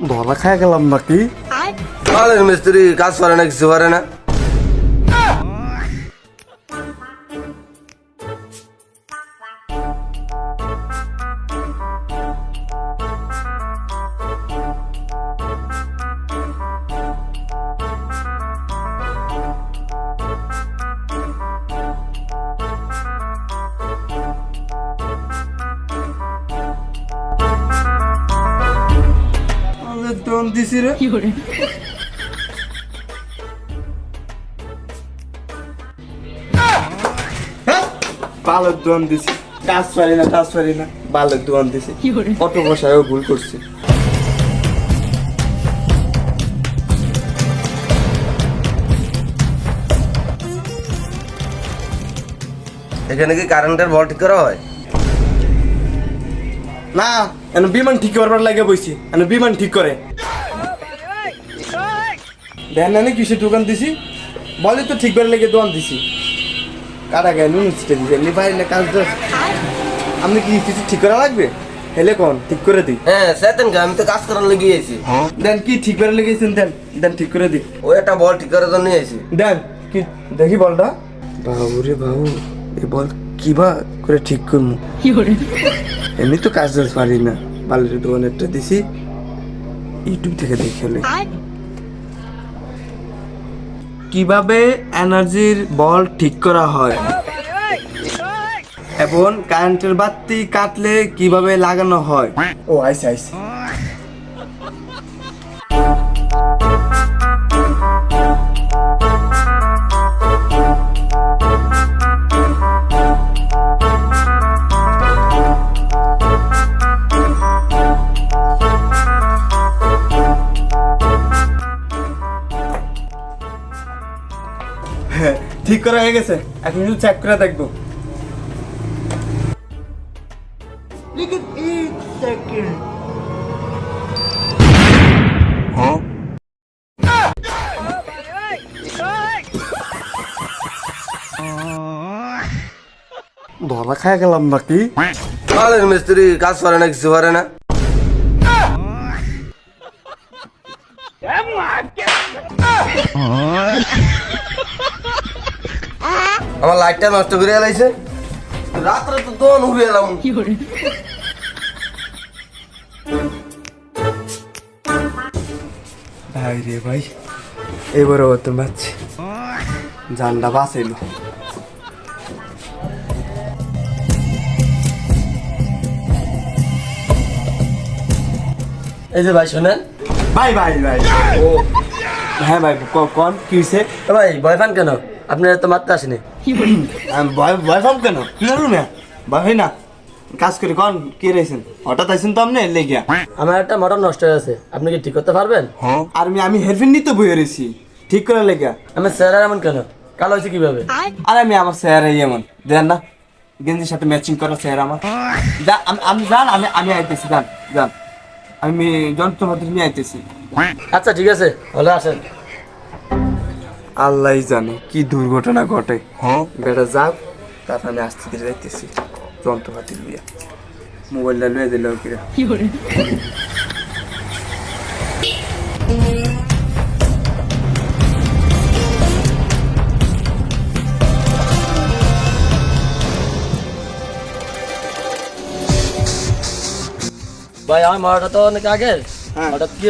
ধরা খায় গেলাম নাকি? মালের মিস্ত্রি কাজ করে না কিছু করে না? দন দিছি রে। হ্যাঁ? বালের দোয়ান দিছি। কাজ পারি না কাজ পারি না। বালের দোয়ান দিছি। অটো বসায়ও ভুল করছি। এখানে কি কারেন্টের বল ঠিক করা হয়? না এন বিমান ঠিক করবার লাগে বইছি। এন বিমান ঠিক করে। দেন না কিসে দোকান দিছি? বলে তো ঠিক করে লেগে দোকান দিছি। কারা গায়ে নুন দিছে। এমনি পারি না কাজ তো আপনি কি কিছু ঠিক করা লাগবে? হেলে কোন? ঠিক করে দিই। হ্যাঁ সেতেন কে আমি তো কাজ করার লেগে এসেছি দেন কি ঠিক করে লেগেছেন দেন দেন ঠিক করে দিই। ও একটা বল ঠিক করার জন্য এসেছি দেন কি দেখি বলটা। বাবু রে বাবু এ বল কি বা করে ঠিক করব এমনি তো কাজ টাজ পারি না। বালির দোকান একটা দিছি। ইউটিউব থেকে দেখে কীভাবে এনার্জির বল ঠিক করা হয়? এবং কারেন্টের বাতি কাটলে কীভাবে লাগানো হয়? ও, আইসি, আইসে। হ্যাঁ, ঠিক করা হয়ে গেছে। এখন শুধু চেক করে দেখব। ধরা খায় গেলাম নাকি? মালের মিস্ত্রি কাজ করে না কিছু করে না। আমার লাইটটা নষ্ট করে এলাইছে রাত্রে তো দোন উড়ে এলাম। ভাই রে ভাই এবারে তো পাচ্ছি জানটা বাঁচাইলো। এই যে ভাই শোনেন। ভাই ভাই ভাই। ও। হ্যাঁ ভাই কন কি হয়েছে ভাই ভয় পান কেন? আপনার তো মারতে আসেনি। ভয় পাম কেন? ভয় হয় না? কাজ করে কন কে রয়েছেন? হঠাৎ আইসেন তো আপনি লেগিয়া। আমার একটা মোটর নষ্ট হয়ে গেছে। আপনি কি ঠিক করতে পারবেন? আর আমি আমি হেডফোন নিতে বই রয়েছি। ঠিক করে লেগিয়া। আমার স্যার এমন কেন? কালো হয়েছে কীভাবে? আর আমি আমার স্যার এমন। দেন না। গেঞ্জির সাথে ম্যাচিং করা স্যার আমার। যা আমি- যান আমি আমি আইতেছি যান যান। আমি যন্ত্রপাতি নিয়ে আইতেছি। আচ্ছা ঠিক আছে। হলে আসেন। আল্লাহ জানে কি দুর্ঘটনা ঘটে। বেটা যাক তারপর আমি আস্তে ধীরে যাইতেছি। যন্ত্রপাতি লইয়া। মোবাইলটা লুয়ে দিল কিরা। ভাই আমার মোটরটা তো অনেক আগের। হ্যাঁ। হঠাৎ কি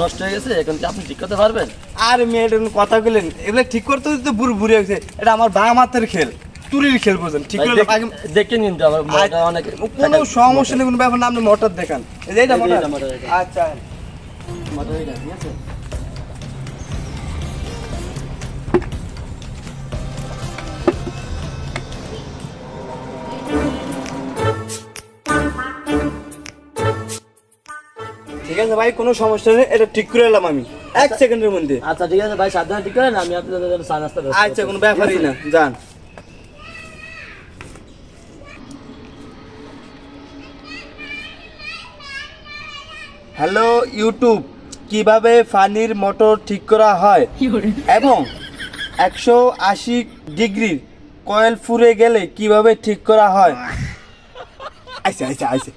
নষ্ট হয়ে গেছে? এখন কি আপনি ঠিক করতে পারবেন? আর মেয়েটার কথা বললেন এগুলো ঠিক করতে তো বুড়ো বুড়ি হয়েছে। এটা আমার বাম হাতের খেল। তুলির খেল বোঝেন। ঠিক করে দেখেন কিন্তু আমার অনেক কোনো সমস্যা নেই কোনো ব্যাপার না আপনি মোটর দেখান। এইটা মোটর। আচ্ছা। মোটর ঠিক আছে? ভাই কোনো সমস্যা নেই এটা ঠিক করে এলাম আমি। এক সেকেন্ডের মধ্যে। আচ্ছা ঠিক আছে ভাই সাবধানে ঠিক করেন আমি আপনাদের জন্য চা নাস্তা আচ্ছা কোনো। ব্যাপারই না যান। হ্যালো ইউটিউব কীভাবে ফানির মোটর ঠিক করা হয়? এবং একশো আশি ডিগ্রির কয়েল ফুরে গেলে কীভাবে ঠিক করা হয়? আচ্ছা আচ্ছা আচ্ছা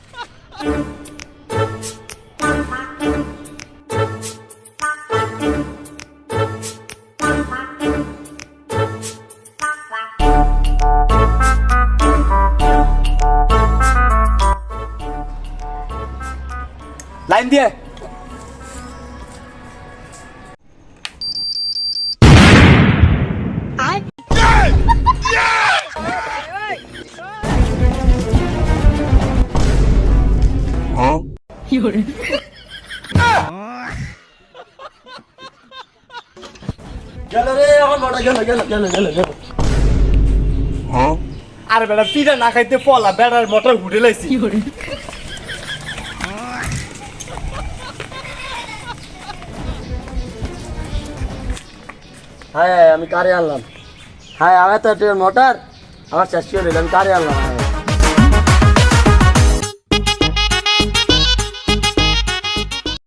লাইন দিয়ে গেল রে আমার মোটর গেল গেল গেল গেল গেল হ্যাঁ আমি কারে আনলাম? হ্যাঁ আমার তো মোটর আমার শেষ করে আমি কারে আনলাম?